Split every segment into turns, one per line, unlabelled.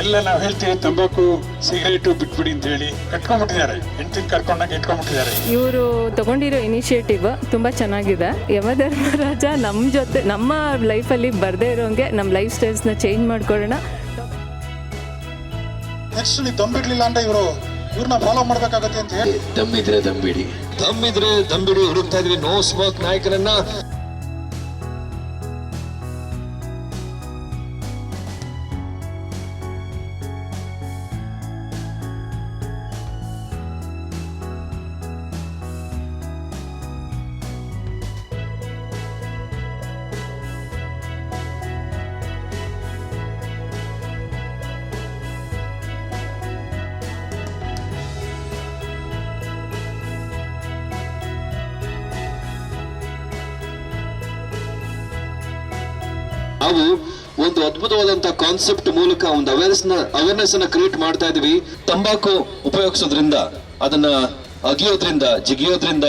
ಎಲ್ಲ ನಾವು ಹೇಳ್ತೀವಿ ತಂಬಾಕು ಸಿಗರೇಟು ಬಿಟ್ಬಿಡಿ ಅಂತ ಹೇಳಿ ಕಟ್ಕೊಂಡ್ಬಿಟ್ಟಿದ್ದಾರೆ. ಹೆಂಡತಿನ ಕರ್ಕೊಂಡಾಗ ಇಟ್ಕೊಂಡ್ಬಿಟ್ಟಿದ್ದಾರೆ.
ಇವರು ತಗೊಂಡಿರೋ ಇನಿಷಿಯೇಟಿವ್ ತುಂಬಾ ಚೆನ್ನಾಗಿದೆ. ಯಮಧರ್ಮರಾಜ ನಮ್ಮ ಜೊತೆ ನಮ್ಮ ಲೈಫಲ್ಲಿ ಬರದೇ ಇರೋಂಗೆ ನಮ್ಮ ಲೈಫ್ ಸ್ಟೈಲ್ಸ್ನ ಚೇಂಜ್ ಮಾಡ್ಕೊಳ್ಳೋಣ.
ನೆಕ್ಸ್ಟ್ ನೀವು ಅಂತ ಅಂದ್ರೆ ಇವರು ಇವ್ರನ್ನ ಫಾಲೋ ಮಾಡ್ಬೇಕಾಗತ್ತೆ ಅಂತ ಹೇಳಿ.
ದಮ್ಮಿದ್ರೆ ದಂಬಿಡಿ ದಮ್ಮಿದ್ರೆ ದಂಬಿಡಿ ಹುಡುಕ್ತಾ ಇದ್ವಿ ನೋ ಸ್ಮೋಕ್ ನಾಯಕರನ್ನ ನಾವು ಒಂದು ಅದ್ಭುತವಾದಂತ ಕಾನ್ಸೆಪ್ಟ್ ಮೂಲಕ ಒಂದು ಅವೇರ್ನೆಸ್ ಅವೇರ್ನೆಸ್ ಅನ್ನ ಕ್ರಿಯೇಟ್ ಮಾಡ್ತಾ ಇದೀವಿ ತಂಬಾಕು ಉಪಯೋಗಿಸೋದ್ರಿಂದ, ಅದನ್ನ ಅಗಿಯೋದ್ರಿಂದ, ಜಿಗಿಯೋದ್ರಿಂದ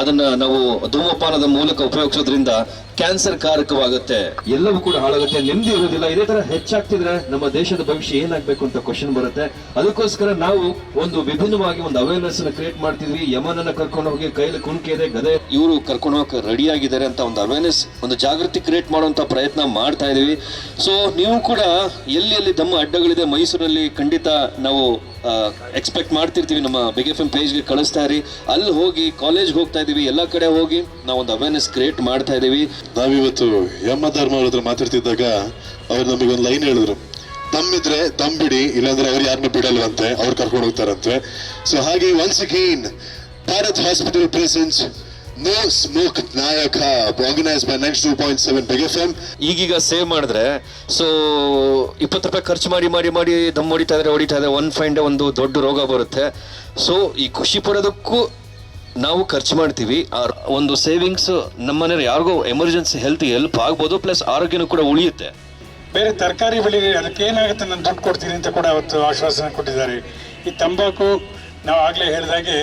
ಅದನ್ನ ನಾವು ಧೂಮಪಾನದ ಮೂಲಕ ಉಪಯೋಗಿಸೋದ್ರಿಂದ ಕ್ಯಾನ್ಸರ್ ಕಾರಕವಾಗುತ್ತೆ. ಎಲ್ಲವೂ ಕೂಡ ಹಾಳಾಗುತ್ತೆ. ನೆಮ್ಮದಿ ಇರೋದಿಲ್ಲ ಇದೇ ತರ ಹೆಚ್ಚಾಗ್ತಿದ್ರೆ ನಮ್ಮ ದೇಶದ ಭವಿಷ್ಯ ಏನಾಗ್ಬೇಕು ಅಂತ ಕ್ವಶನ್ ಬರುತ್ತೆ. ಅದಕ್ಕೋಸ್ಕರ ನಾವು ಒಂದು ವಿಭಿನ್ನವಾಗಿ ಒಂದು ಅವೇರ್ನೆಸ್ ಅನ್ನ ಕ್ರಿಯೇಟ್ ಮಾಡ್ತಿದ್ವಿ. ಯಮನನ್ನ ಕರ್ಕೊಂಡು ಹೋಗಿ ಕೈಲಿ ಕುಣಿಕೆ ಗದೆ ಇವರು ಕರ್ಕೊಂಡು ಹೋಗಕ್ಕೆ ರೆಡಿ ಆಗಿದ್ದಾರೆ ಅಂತ ಒಂದು ಅವೇರ್ನೆಸ್ ಒಂದು ಜಾಗೃತಿ ಕ್ರಿಯೇಟ್ ಮಾಡುವಂತ ಪ್ರಯತ್ನ ಮಾಡ್ತಾ ಇದೀವಿ. ಸೊ ನೀವು ಕೂಡ ಎಲ್ಲಿ ಎಲ್ಲಿ ತಮ್ಮ ಅಡ್ಡಗಳಿದೆ ಮೈಸೂರಲ್ಲಿ ಖಂಡಿತ ನಾವು ಎಕ್ಸ್ಪೆಕ್ಟ್ ಮಾಡ್ತಿರ್ತೀವಿ, ನಮ್ಮ ಬಿಗ್ ಎಫ್ ಎಂ ಪೇಜ್ಗೆ ಕಳಿಸ್ತಾ ಇರಿ. ಅಲ್ಲಿ ಹೋಗಿ ಕಾಲೇಜ್ಗೆ ಹೋಗ್ತಾ ಇದೀವಿ, ಎಲ್ಲ ಕಡೆ ಹೋಗಿ ನಾವು ಒಂದು ಅವೇರ್ನೆಸ್ ಕ್ರಿಯೇಟ್ ಮಾಡ್ತಾ ಇದೀವಿ.
ನಾವಿವತ್ತು ಯಮ್ಮ ಧರ್ಮ ಅವ್ರ ಹತ್ರ ಮಾತಾಡ್ತಿದ್ದಾಗ ಅವ್ರು ನಮಗೆ ಒಂದು ಲೈನ್ ಹೇಳಿದ್ರು. ತಮ್ಮಿದ್ರೆ ತಂಬಿಡಿ ಬಿಡಿ ಇಲ್ಲಾಂದ್ರೆ ಅವ್ರು ಯಾರನ್ನು ಬಿಡಲ್ವಂತೆ, ಅವ್ರು ಕರ್ಕೊಂಡು ಹೋಗ್ತಾರಂತೆ. ಸೊ ಹಾಗೆ once again Bharat Hospital presents no smoke ನಾಯಕ organise by next two point seven Big F M
ಈಗೀಗ ಸೇವ್ ಮಾಡಿದ್ರೆ ಸೊ ಇಪ್ಪತ್ತು ರೂಪಾಯಿ ಖರ್ಚು ಮಾಡಿ ಮಾಡಿ ಮಾಡಿ ದಮ್ ಹೊಡಿತಾ ಇದ್ರೆ ಹೊಡಿತಾ ಇದ್ರೆ ಒನ್ ಫೈಂಡ್ ಒಂದು ದೊಡ್ಡ ರೋಗ ಬರುತ್ತೆ. ಸೊ ಈ ಖುಷಿ ಪಡೋದಕ್ಕೂ ನಾವು ಖರ್ಚು ಮಾಡ್ತೀವಿ. ಆ ಒಂದು ಸೇವಿಂಗ್ಸ್ ನಮ್ಮನೆ ಯಾರಿಗೋ ಎಮರ್ಜೆನ್ಸಿ ಹೆಲ್ತ್ ಹೆಲ್ಪ್ ಆಗ್ಬೋದು ಪ್ಲಸ್ ಆರೋಗ್ಯನೂ ಕೂಡ ಉಳಿಯುತ್ತೆ.
ಬೇರೆ ತರಕಾರಿ ಬೆಳೆ ಅದಕ್ಕೆ ಏನಾಗುತ್ತೆ ನಾನು ದುಡ್ಡು ಕೊಡ್ತೀನಿ ಅಂತ ಕೂಡ ಅವತ್ತು ಆಶ್ವಾಸನೆ ಕೊಟ್ಟಿದ್ದಾರೆ. ಈ ತಂಬಾಕು ನಾವು ಆಗಲೇ ಹೇಳಿದಾಗೆ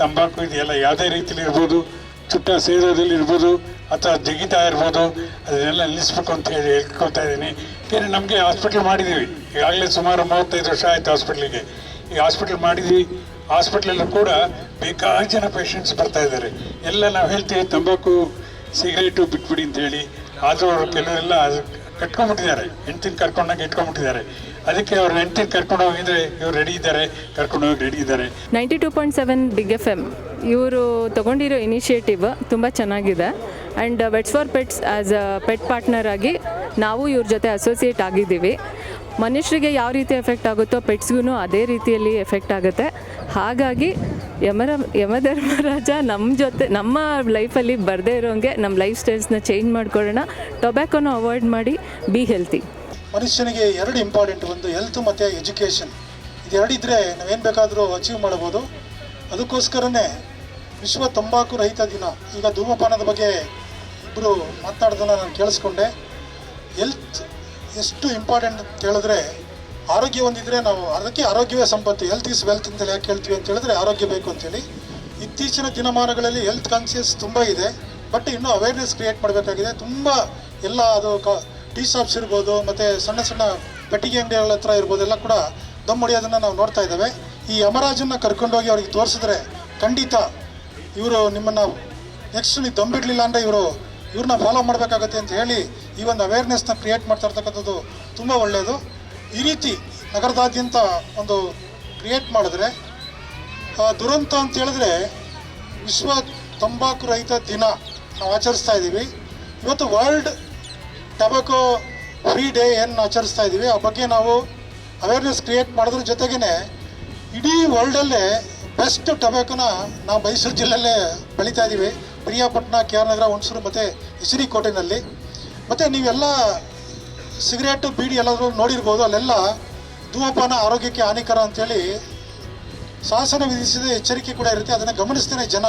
ತಂಬಾಕು ಇದೆಯಲ್ಲ ಯಾವುದೇ ರೀತಿಯಲ್ಲಿ ಇರ್ಬೋದು. ಚುಟ್ಟ ಸೇರೋದಲ್ಲಿ ಇರ್ಬೋದು ಅಥವಾ ಜಿಗಿತಾ ಇರ್ಬೋದು, ಅದನ್ನೆಲ್ಲ ನಿಲ್ಲಿಸ್ಬೇಕು ಅಂತ ಹೇಳಿ ಹೇಳ್ಕೊಳ್ತಾ ಇದ್ದೀನಿ. ಏನು ನಮಗೆ ಹಾಸ್ಪಿಟ್ಲ್ ಮಾಡಿದ್ದೀವಿ. ಈಗಾಗಲೇ ಸುಮಾರು ಮೂವತ್ತೈದು ವರ್ಷ ಆಯಿತು ಹಾಸ್ಪಿಟ್ಲಿಗೆ ಈ ಹಾಸ್ಪಿಟ್ಲ್ ಮಾಡಿದ್ವಿ ಹಾಸ್ಪಿಟ್ಲಲ್ಲೂ ಕೂಡ ಬೇಕಾದ ಜನ ಪೇಷಂಟ್ಸ್ ಬರ್ತಾ ಇದ್ದಾರೆ. ಎಲ್ಲ ನಾವು ಹೇಳ್ತೀವಿ, ತಂಬಾಕು ಸಿಗರೇಟು ಬಿಟ್ಬಿಡಿ ಅಂತ ಹೇಳಿ. ಆದರೂ ಅವರು ಕೆಲವರೆಲ್ಲ ಕಟ್ಕೊಂಡ್ಬಿಟ್ಟಿದ್ದಾರೆ ಹೆಂಡ್ತಿನ ಕರ್ಕೊಂಡಾಗ ಇಟ್ಕೊಂಡ್ಬಿಟ್ಟಿದ್ದಾರೆ. ಅದಕ್ಕೆ ಅವ್ರ ಹೆಂಡ್ತಿನ ಕರ್ಕೊಂಡು ಹೋಗಿದ್ರೆ ಇವ್ರು ರೆಡಿ ಇದ್ದಾರೆ ಕರ್ಕೊಂಡು ಹೋಗಿ ರೆಡಿ ಇದ್ದಾರೆ.
Ninety two point seven Big F M ಇವರು ತಗೊಂಡಿರೋ ಇನಿಷಿಯೇಟಿವ್ ತುಂಬ ಚೆನ್ನಾಗಿದೆ. And vets for pets as a pet partner ಆಗಿ ನಾವು ಇವ್ರ ಜೊತೆ ಅಸೋಸಿಯೇಟ್ ಆಗಿದ್ದೀವಿ. ಮನುಷ್ಯರಿಗೆ ಯಾವ ರೀತಿ ಎಫೆಕ್ಟ್ ಆಗುತ್ತೋ ಪೆಟ್ಸ್ಗೂ ಅದೇ ರೀತಿಯಲ್ಲಿ ಎಫೆಕ್ಟ್ ಆಗುತ್ತೆ. ಹಾಗಾಗಿ ಯಮರ, ಯಮಧರ್ಮರಾಜ ನಮ್ಮ ಜೊತೆ ನಮ್ಮ ಲೈಫಲ್ಲಿ ಬರದೇ ಇರೋಂಗೆ ನಮ್ಮ ಲೈಫ್ ಸ್ಟೈಲ್ಸ್ನ ಚೇಂಜ್ ಮಾಡ್ಕೊಳ್ಳೋಣ. ಟೊಬ್ಯಾಕೋನ ಅವಾಯ್ಡ್ ಮಾಡಿ ಬಿ ಹೆಲ್ತಿ
ಮನುಷ್ಯನಿಗೆ ಎರಡು ಇಂಪಾರ್ಟೆಂಟ್ ಒಂದು ಹೆಲ್ತ್ ಮತ್ತು ಎಜುಕೇಷನ್ ಇದೆರಡಿದ್ರೆ ನಾವೇನು ಬೇಕಾದರೂ ಅಚೀವ್ ಮಾಡ್ಬೋದು ಅದಕ್ಕೋಸ್ಕರನೇ ವಿಶ್ವ ತಂಬಾಕು ರಹಿತ ದಿನ. ಈಗ ಧೂಮಪಾನದ ಬಗ್ಗೆ ಇಬ್ಬರು ಮಾತನಾಡೋದನ್ನು ನಾನು ಕೇಳಿಸ್ಕೊಂಡೆ. ಹೆಲ್ತ್ ಎಷ್ಟು ಇಂಪಾರ್ಟೆಂಟ್ ಅಂತ ಹೇಳಿದ್ರೆ ಆರೋಗ್ಯ ಹೊಂದಿದ್ರೆ ನಾವು ಅದಕ್ಕೆ ಆರೋಗ್ಯವೇ ಸಂಪತ್ತು. ಹೆಲ್ತ್ ಇಸ್ ವೆಲ್ತ್ ಅಂತ ಯಾಕೆ ಹೇಳ್ತೀವಿ ಅಂತ ಹೇಳಿದ್ರೆ ಆರೋಗ್ಯ ಬೇಕು ಅಂತೇಳಿ. ಇತ್ತೀಚಿನ ದಿನಮಾನಗಳಲ್ಲಿ ಹೆಲ್ತ್ ಕಾನ್ಸಿಯಸ್ ತುಂಬ ಇದೆ. ಬಟ್ ಇನ್ನೂ ಅವೇರ್ನೆಸ್ ಕ್ರಿಯೇಟ್ ಮಾಡಬೇಕಾಗಿದೆ. ತುಂಬ ಎಲ್ಲ ಅದು ಕ ಟೀ ಶಾಪ್ಸ್ ಇರ್ಬೋದು, ಮತ್ತು ಸಣ್ಣ ಸಣ್ಣ ಪೆಟ್ಟಿಗೆ ಅಂಗಡಿಗಳ ಹತ್ರ ಇರ್ಬೋದು, ಎಲ್ಲ ಕೂಡ ದಮ್ ನಾವು ನೋಡ್ತಾ ಇದ್ದೇವೆ. ಈ ಯಮರಾಜನ್ನ ಕರ್ಕೊಂಡೋಗಿ ಅವ್ರಿಗೆ ತೋರಿಸಿದ್ರೆ ಖಂಡಿತ ಇವರು ನಿಮ್ಮನ್ನು ನೆಕ್ಸ್ಟ್ ನೀವು ದಮ್ ಬಿಡಲಿಲ್ಲ ಅಂದರೆ ಇವರು, ಇವ್ರನ್ನ ಫಾಲೋ ಮಾಡಬೇಕಾಗತ್ತೆ ಅಂತ ಹೇಳಿ ಈ ಒಂದು ಅವೇರ್ನೆಸ್ನ ಕ್ರಿಯೇಟ್ ಮಾಡ್ತಾ ಇರ್ತಕ್ಕಂಥದ್ದು ತುಂಬ ಒಳ್ಳೆಯದು ಈ ರೀತಿ ನಗರದಾದ್ಯಂತ ಒಂದು ಕ್ರಿಯೇಟ್ ಮಾಡಿದ್ರೆ ದುರಂತ ಅಂತ ಹೇಳಿದ್ರೆ ವಿಶ್ವ ತಂಬಾಕು ರಹಿತ ದಿನ ನಾವು ಆಚರಿಸ್ತಾ ಇದ್ದೀವಿ. ಇವತ್ತು ವರ್ಲ್ಡ್ ಟಬಾಕೋ ಫ್ರೀ ಡೇ ಏನು ಆಚರಿಸ್ತಾ ಇದ್ದೀವಿ. ಆ ಬಗ್ಗೆ ನಾವು ಅವೇರ್ನೆಸ್ ಕ್ರಿಯೇಟ್ ಮಾಡೋದ್ರ ಜೊತೆಗೇ ಇಡೀ ವರ್ಲ್ಡಲ್ಲೇ ಬೆಸ್ಟ್ ಟೊಬ್ಯಾಕೋನ ನಾವು ಮೈಸೂರು ಜಿಲ್ಲೆಯಲ್ಲೇ ಬೆಳೀತಾ ಇದ್ದೀವಿ. ಪ್ರಿಯಾಪಟ್ಟಣ ಕೆ ಆರ್ ನಗರ ಹುಣಸೂರು ಮತ್ತು ಹೆಸರಿಕೋಟೆನಲ್ಲಿ. ಮತ್ತು ನೀವೆಲ್ಲ ಸಿಗರೇಟು, ಬೀಡಿ ಎಲ್ಲಾದರೂ ನೋಡಿರ್ಬೋದು, ಅಲ್ಲೆಲ್ಲ ಧೂಮಪಾನ ಆರೋಗ್ಯಕ್ಕೆ ಹಾನಿಕರ ಅಂತೇಳಿ ಶಾಸನ ವಿಧಿಸಿದ ಎಚ್ಚರಿಕೆ ಕೂಡ ಇರುತ್ತೆ. ಅದನ್ನು ಗಮನಿಸ್ತೇನೆ ಜನ.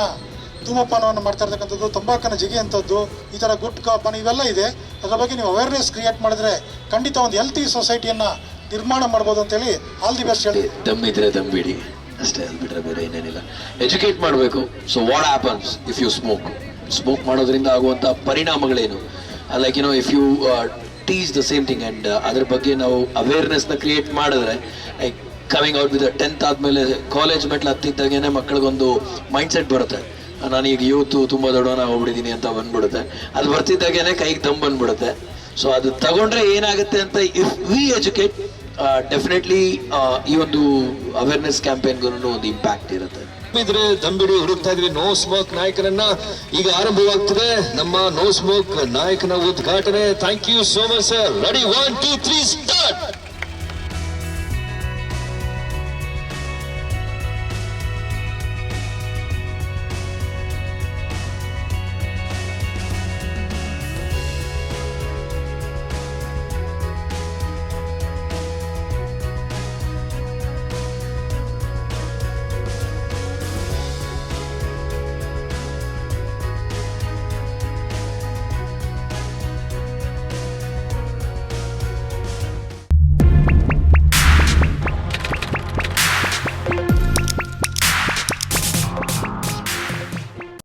ಧೂಮಪಾನವನ್ನು ಮಾಡ್ತಾ ಇರ್ತಕ್ಕಂಥದ್ದು ತಂಬಾಕನ್ನು ಅಂಥದ್ದು, ಈ ಥರ ಗುಟ್ ಕಾಪನ್ ಇವೆಲ್ಲ ಇದೆ. ಅದರ ಬಗ್ಗೆ ನೀವು ಅವೇರ್ನೆಸ್ ಕ್ರಿಯೇಟ್ ಮಾಡಿದ್ರೆ ಖಂಡಿತ ಒಂದು ಹೆಲ್ತಿ ಸೊಸೈಟಿಯನ್ನು ನಿರ್ಮಾಣ ಮಾಡ್ಬೋದು ಅಂತೇಳಿ ಆಲ್ ದಿ ಬೆಸ್ಟ್ ಹೇಳಿ.
ದಮ್ಮಿದ್ರೆ ದಮ್ಬಿಡಿ ಅಷ್ಟೇ ಅದು ಬಿಟ್ಟರೆ ಬೇರೆ ಏನೇನಿಲ್ಲ ಎಜುಕೇಟ್ ಮಾಡಬೇಕು. So what happens if you smoke smoke ಮಾಡೋದ್ರಿಂದ ಆಗುವಂಥ ಪರಿಣಾಮಗಳೇನು? Like you know if you
teach the same thing and ಅದ್ರ ಬಗ್ಗೆ ನಾವು ಅವೇರ್ನೆಸ್ನ ಕ್ರಿಯೇಟ್ ಮಾಡಿದ್ರೆ like coming out with tenth ಆದಮೇಲೆ ಕಾಲೇಜ್ ಮೆಟ್ಲು ಹತ್ತಿದ್ದಾಗೇನೆ ಮಕ್ಕಳಿಗೊಂದು ಮೈಂಡ್ಸೆಟ್ ಬರುತ್ತೆ. ನಾನೀಗ ಯೂತು ತುಂಬ ದೊಡ್ಡವನ ಹೋಗ್ಬಿಡಿದ್ದೀನಿ ಅಂತ ಬಂದ್ಬಿಡುತ್ತೆ. ಅದು ಬರ್ತಿದ್ದಾಗೇನೆ ಕೈಗೆ ದಮ್ ಬಂದ್ಬಿಡುತ್ತೆ. ಸೊ ಅದು ತಗೊಂಡ್ರೆ ಏನಾಗುತ್ತೆ ಅಂತ ಇಫ್ ವಿ ಎಜುಕೇಟ್ ಡೆಫಿನೆಟ್ಲಿ ಈ ಒಂದು ಅವೇರ್ನೆಸ್ ಕ್ಯಾಂಪೇನ್ಗೂ ಒಂದು ಇಂಪ್ಯಾಕ್ಟ್ ಇರುತ್ತೆ.
ಇದ್ರೆ ದಂಬಿಡಿ ಹುಡುಕ್ತಾ ಇದ್ವಿ ನೋ ಸ್ಮೋಕ್ ನಾಯಕನನ್ನ. ಈಗ ಆರಂಭವಾಗ್ತದೆ ನಮ್ಮ ನೋ ಸ್ಮೋಕ್ ನಾಯಕನ ಉದ್ಘಾಟನೆ. Thank you so much sir ready one two three start